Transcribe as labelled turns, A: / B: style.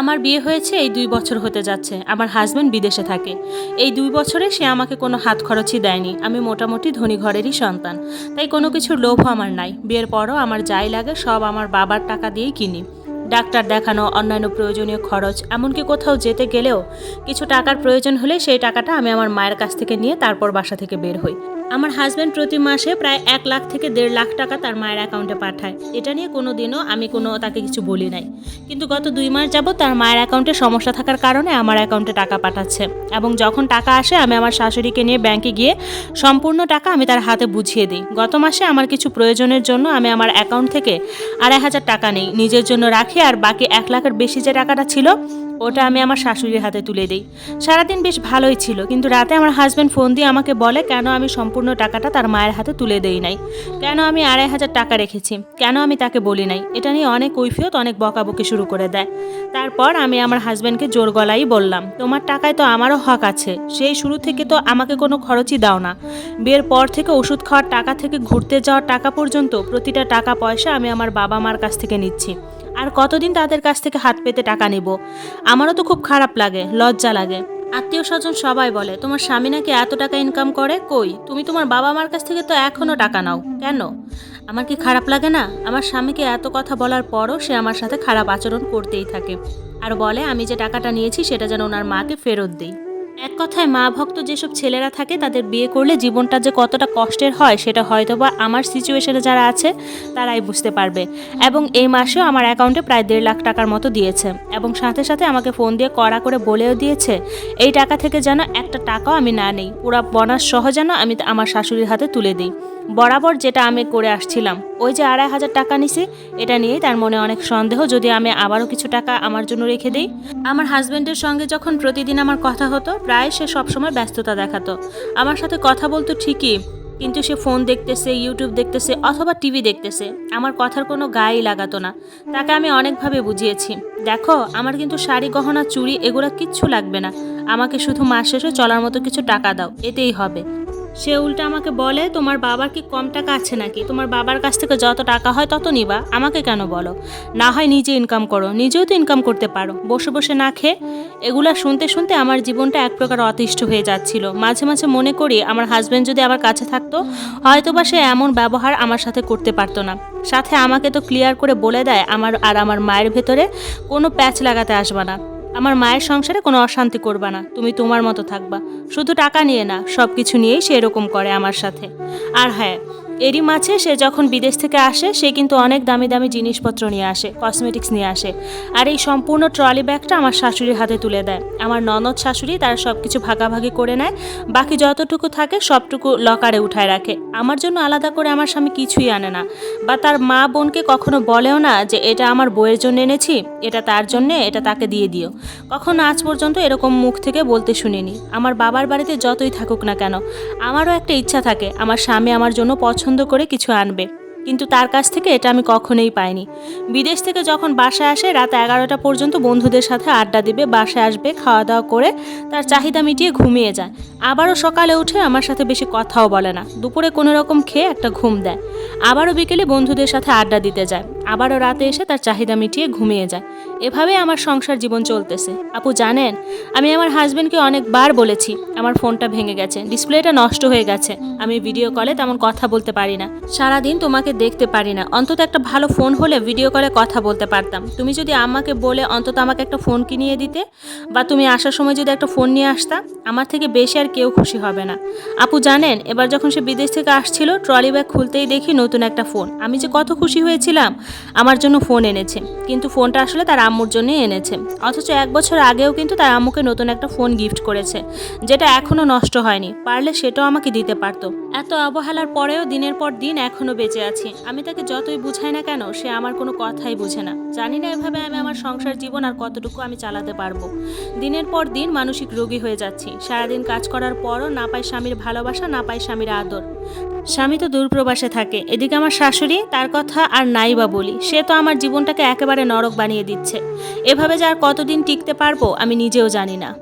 A: আমার বিয়ে হয়েছে, এই দুই বছর হতে যাচ্ছে। আমার হাজব্যান্ড বিদেশে থাকে। এই দুই বছরে সে আমাকে কোনো হাত খরচই দেয়নি। আমি মোটামুটি ধনী ঘরেরই সন্তান। তাই কোনো কিছুর লোভ আমার নাই। বিয়ের পরও আমার যাই লাগে, সব আমার বাবার টাকা দিয়েই কিনি। ডাক্তার দেখানো, অন্যান্য প্রয়োজনীয় খরচ, এমনকি কোথাও যেতে গেলেও কিছু টাকার প্রয়োজন হলে সেই টাকাটা আমি আমার মায়ের কাছ থেকে নিয়ে তারপর বাসা থেকে বের হই। আমার হাজব্যান্ড প্রতি মাসে প্রায় এক লাখ থেকে দেড় লাখ টাকা তার মায়ের অ্যাকাউন্টে পাঠায়। এটা নিয়ে কোনো দিনও আমি কোনো তাকে কিছু বলি নাই। কিন্তু গত দুই মাস যাবত তার মায়ের অ্যাকাউন্টে সমস্যা থাকার কারণে আমার অ্যাকাউন্টে টাকা পাঠাচ্ছে এবং যখন টাকা আসে আমি আমার শাশুড়িকে নিয়ে ব্যাংকে গিয়ে সম্পূর্ণ টাকা আমি তার হাতে বুঝিয়ে দিই। গত মাসে আমার কিছু প্রয়োজনের জন্য আমি আমার অ্যাকাউন্ট থেকে আড়াই হাজার টাকা নেই, নিজের জন্য রাখি আর বাকি এক লাখের বেশি যে টাকাটা ছিল, ওটা আমি আমার শাশুড়ির হাতে তুলে দিই। সারাদিন বেশ ভালোই ছিল, কিন্তু রাতে আমার হাজব্যান্ড ফোন দিয়ে আমাকে বলে, কেন আমি সম্পূর্ণ টাকাটা তার মায়ের হাতে তুলে দেই নাই। কেন আমি আড়াই হাজার টাকা রেখেছি? কেন আমি তাকে বলি নাই? এটা নিয়ে অনেক কৈফিয়ত, অনেক বকাবকি শুরু করে দেয়। তারপর আমি আমার হাজব্যান্ডকে জোর গলাই বললাম, তোমার টাকায় তো আমারও হক আছে। সেই শুরু থেকে তো আমাকে কোনো খরচই দাও না। বিয়ের পর থেকে ওষুধ খাওয়ার টাকা থেকে ঘুরতে যাওয়ার টাকা পর্যন্ত প্রতিটা টাকা পয়সা আমি আমার বাবা মার কাছ থেকে নিচ্ছি। আর কতদিন তাদের কাছ থেকে হাত পেতে টাকা নেব? আমারও তো খুব খারাপ লাগে, লজ্জা লাগে। আত্মীয় স্বজন সবাই বলে, তোমার স্বামী নাকি এত টাকা ইনকাম করে? কই? তুমি তোমার বাবা মার কাছ থেকে তো এখনও টাকা নাও। কেন? আমার কি খারাপ লাগে না? আমার স্বামীকে এত কথা বলার পরও সে আমার সাথে খারাপ আচরণ করতেই থাকে। আর বলে, আমি যে টাকাটা নিয়েছি সেটা যেন ওনার মাকে ফেরত দিই। এক কথায় মা ভক্ত যেসব ছেলেরা থাকে, তাদের বিয়ে করলে জীবনটা যে কতটা কষ্টের হয়, সেটা হয়তো বা আমার সিচুয়েশনে যারা আছে, তারাই বুঝতে পারবে। এবং এই মাসেও আমার অ্যাকাউন্টে প্রায় দেড় লাখ টাকার মতো দিয়েছে। এবং সাথে সাথে আমাকে ফোন দিয়ে কড়া করে বলেও দিয়েছে, এই টাকা থেকে যেন একটা টাকাও আমি না নেই। পুরা বনাস সহ যেন আমি আমার শাশুড়ির হাতে তুলে দিই। বরাবর যেটা আমি করে আসছিলাম, ওই যে আড়াই হাজার টাকা নিছি, এটা নিয়েই তার মনে অনেক সন্দেহ, যদি আমি আবারও কিছু টাকা আমার জন্য রেখে দিই? আমার হাজব্যান্ডের সঙ্গে যখন প্রতিদিন আমার কথা হতো প্রায় সে সবসময় ব্যস্ততা দেখাতো। আমার সাথে কথা বলতো ঠিকই, কিন্তু সে ফোন দেখতেছে ইউটিউব দেখতেছে, অথবা টিভি দেখতেছে। আমার কথার কোনো গায়েই লাগাতো না। তাকে আমি অনেকভাবে বুঝিয়েছি। দেখো, আমার কিন্তু শাড়ি, গহনা চুরি এগুলো কিচ্ছু লাগবে না। আমাকে শুধু মাস শেষে চলার মতো কিছু টাকা দাও, এতেই হবে। সে উল্টা আমাকে বলে, তোমার বাবার কি কম টাকা আছে নাকি? তোমার বাবার কাছ থেকে যত টাকা হয় তত নিবা। আমাকে কেন বলো? না হয় নিজে ইনকাম করো। নিজেও তো ইনকাম করতে পারো। বসে বসে না খেয়ে এগুলা শুনতে শুনতে আমার জীবনটা এক প্রকার অতিষ্ঠ হয়ে যাচ্ছিল। মাঝে মাঝে মনে করি আমার হাজব্যান্ড যদি আমার কাছে থাকতো, হয়তোবা সে এমন ব্যবহার আমার সাথে করতে পারতো না। সাথে আমাকে তো ক্লিয়ার করে বলে দেয়, আমার আর আমার মায়ের ভেতরে কোনো প্যাচ লাগাতে আসবা না। আমার মায়ের সংসারে কোনো অশান্তি করবা না, তুমি তোমার মতো থাকবা। শুধু টাকা নিয়ে না সব কিছু নিয়েই সে এরকম করে আমার সাথে। আর হ্যাঁ এরই মাঝে সে যখন বিদেশ থেকে আসে, সে কিন্তু অনেক দামি দামি জিনিসপত্র নিয়ে আসে কসমেটিক্স নিয়ে আসে। আর এই সম্পূর্ণ ট্রলি ব্যাগটা আমার শাশুড়ির হাতে তুলে দেয়। আমার ননদ শাশুড়ি তারা সব কিছু ভাগাভাগি করে নেয়, বাকি যতটুকু থাকে সবটুকু লকারে উঠায় রাখে। আমার জন্য আলাদা করে আমার স্বামী কিছুই আনে না। বা তার মা বোনকে কখনো বলেও না যে, এটা আমার বইয়ের জন্য এনেছি, এটা তার জন্যে, এটা তাকে দিয়ে দিও। কখনো আজ পর্যন্ত এরকম মুখ থেকে বলতে শুনিনি। আমার বাবার বাড়িতে যতই থাকুক না কেন, আমারও একটা ইচ্ছা থাকে, আমার স্বামী আমার জন্য পছন্দ করে কিছু আনবে। কিন্তু তার কাছ থেকে এটা আমি কখনোই পাইনি। বিদেশ থেকে যখন বাসায় আসে, রাত এগারোটা পর্যন্ত বন্ধুদের সাথে আড্ডা দিবে, বাসায় আসবে খাওয়া দাওয়া করে তার চাহিদা মিটিয়ে ঘুমিয়ে যায়। আবারও সকালে উঠে আমার সাথে বেশি কথাও বলে না। দুপুরে কোনো রকম খেয়ে একটা ঘুম দেয়। আবারও বিকেলে বন্ধুদের সাথে আড্ডা দিতে যায়। আবারও রাতে এসে তার চাহিদা মিটিয়ে ঘুমিয়ে যায়। এভাবে আমার সংসার জীবন চলতেছে। আপু জানেন, আমি আমার হাজবেন্ডকে অনেকবার বলেছি, আমার ফোনটা ভেঙে গেছে, ডিসপ্লেটা নষ্ট হয়ে গেছে। আমি ভিডিও কলে তেমন কথা বলতে পারি না। সারাদিন তোমাকে দেখতে পারি না। অন্তত একটা ভালো ফোন হলে ভিডিও কলে কথা বলতে পারতাম। তুমি যদি আমাকে বলে অন্তত আমাকে একটা ফোন কিনিয়ে দিতে, বা তুমি আসার সময় যদি একটা ফোন নিয়ে আসতা, আমার থেকে বেশি আর কেউ খুশি হবে না। আপু জানেন, এবার যখন সে বিদেশ থেকে আসছিল ট্রলি ব্যাগ খুলতেই দেখি নতুন একটা ফোন আমি যে কত খুশি হয়েছিলাম আমার জন্য ফোন এনেছে। কিন্তু ফোনটা আসলে তার আম্মুর জন্যই এনেছে। অথচ এক বছর আগেও কিন্তু তার আম্মুকে নতুন একটা ফোন গিফট করেছে, যেটা এখনও নষ্ট হয়নি। পারলে সেটাও আমাকে দিতে পারতো। এত অবহেলার পরেও দিনের পর দিন এখনও বেঁচে আছি। আমি তাকে যতই বুঝাই না কেন, সে আমার কোনো কথাই বুঝে না। জানি না এভাবে আমি আমার সংসার জীবন আর কতটুকু আমি চালাতে পারব। দিনের পর দিন মানসিক রোগী হয়ে যাচ্ছি। সারাদিন কাজ করার পরও না পাই স্বামীর ভালোবাসা, না পাই স্বামীর আদর। স্বামী তো দূরপ্রবাসে থাকে। এদিকে আমার শাশুড়ি, তার কথা আর নাই বা বলি। সে তো আমার জীবনটাকে একেবারে নরক বানিয়ে দিচ্ছে। এভাবে যে আর কতদিন টিকতে পারব আমি নিজেও জানি না।